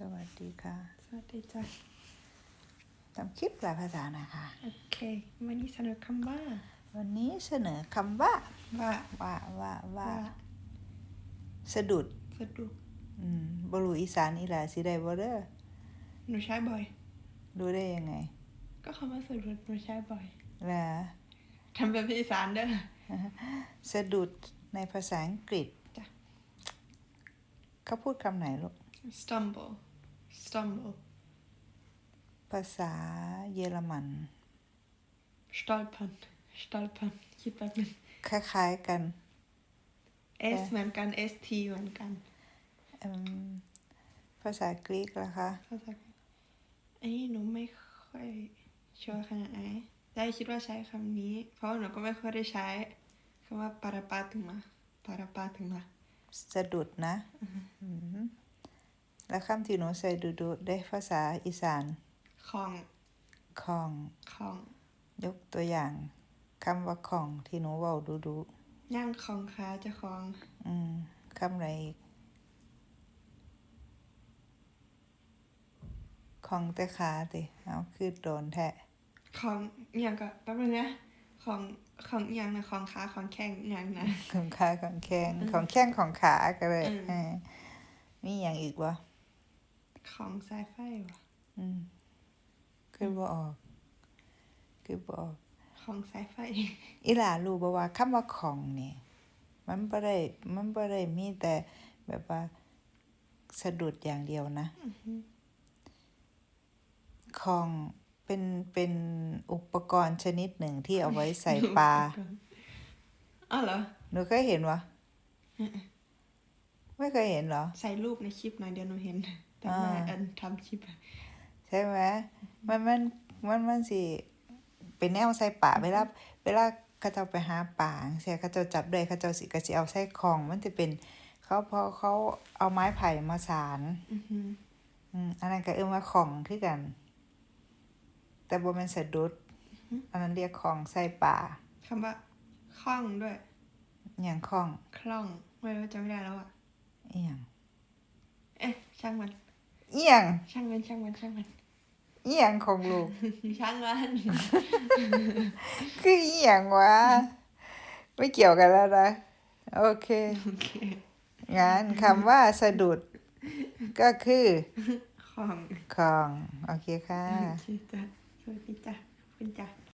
สวัสดีค่ะ สวัสดีจ้ะทำคลิปแปลภาษาหนะคะ โอเค วันนี้เสนอคำว่า วันนี้เสนอคำว่าว่า ว่า ว่า ว่า ว่า สะดุด สะดุด อืมบรูอีสานอีหลาสิได้บ่เด้อหนูใช้บ่อย รู้ได้ยังไง ก็คำว่าสะดุดหนูใช้บ่อยล่ะทำเป็นภาษาอีสานเด้อ สะดุดในภาษาอังกฤษจ้ะเขาพูดคำไหนลูก stumble stumble ภาษาเยอรมัน stolpern stolpern คิดแป๊บนึงคล้ายๆกัน S เหมือนกัน ST เหมือนกันอืมภาษากรีกล่ะคะ ภาษาอันนี้หนูไม่ค่อยชัวร์ขนาดไหนได้คิดว่าใช้คำนี้ เพราะว่าหนูก็ไม่ค่อยได้ใช้คำว่า para p a t u m a para p a t u m a สะดุดนะอืม แล้วคำที่หนูใส่ดูดูได้ภาษาอีสานของของของยกตัวอย่างคำว่าของที่หนูเว้าดูดูย่างของขาเจะของ อืมคำอะไรอีกของแต่ขาติเอาคือโดนแทะของอหย่างก็แป๊บนึงนะของของอหย่างนะของขาของแข้งอหย่างนะของขาของแข้งของแข้งของขาก็เลยอืมเออมีอย่างอีกวะ ของสายไฟวะอืมคือบ่ออก คือบ่ออก ของสายไฟ อีหลารู้บ่ว่าคำว่าของนี่มันบ่ได้มันบ่ได้มีแต่แบบว่าสะดุดอย่างเดียวนะของเป็นเป็นอุปกรณ์ชนิดหนึ่งที่เอาไว้ใส่ปลาอ๋อเหรอ หนูเคยเห็นวะ ไม่เคยเห็นเหรอ ใส่รูปในคลิปหน่อยเดียวหนูเห็น แต่อ่าว่าอันทำคลิปอะใช่ไหมมันมันมันมันสิเป็นแนวใส่ป่าเวลาเวลาเขาเจ้าไปหาป่าเสียเขาเจ้าจับได้เขาเจ้าสิก็สิเอาใส่ของมันจะเป็นเขาพอเขาเอาไม้ไผ่มาสานอือหืออืมอันนั้นก็เอื้อว่าของคือกัน แต่บ่แม่นสะดุดอันนั้นเรียกของใส่ป่าคำว่าคล่องด้วยอย่างของคล่องไม่รู้จำไม่ได้แล้วอะอีหยังเอ๊ะช่างมัน อีหยังช่างมันช่างมันช่างมันอีหยังของลูก ช่างมัน คืออีหยังวะ ไม่เกี่ยวกันแล้วนะ โอเคโอเคงั้นคำว่าสะดุด ก็คือของของ โอเคค่ะโอเคจ้ะสวัสดีจ้ะขอบคุณจ้ะ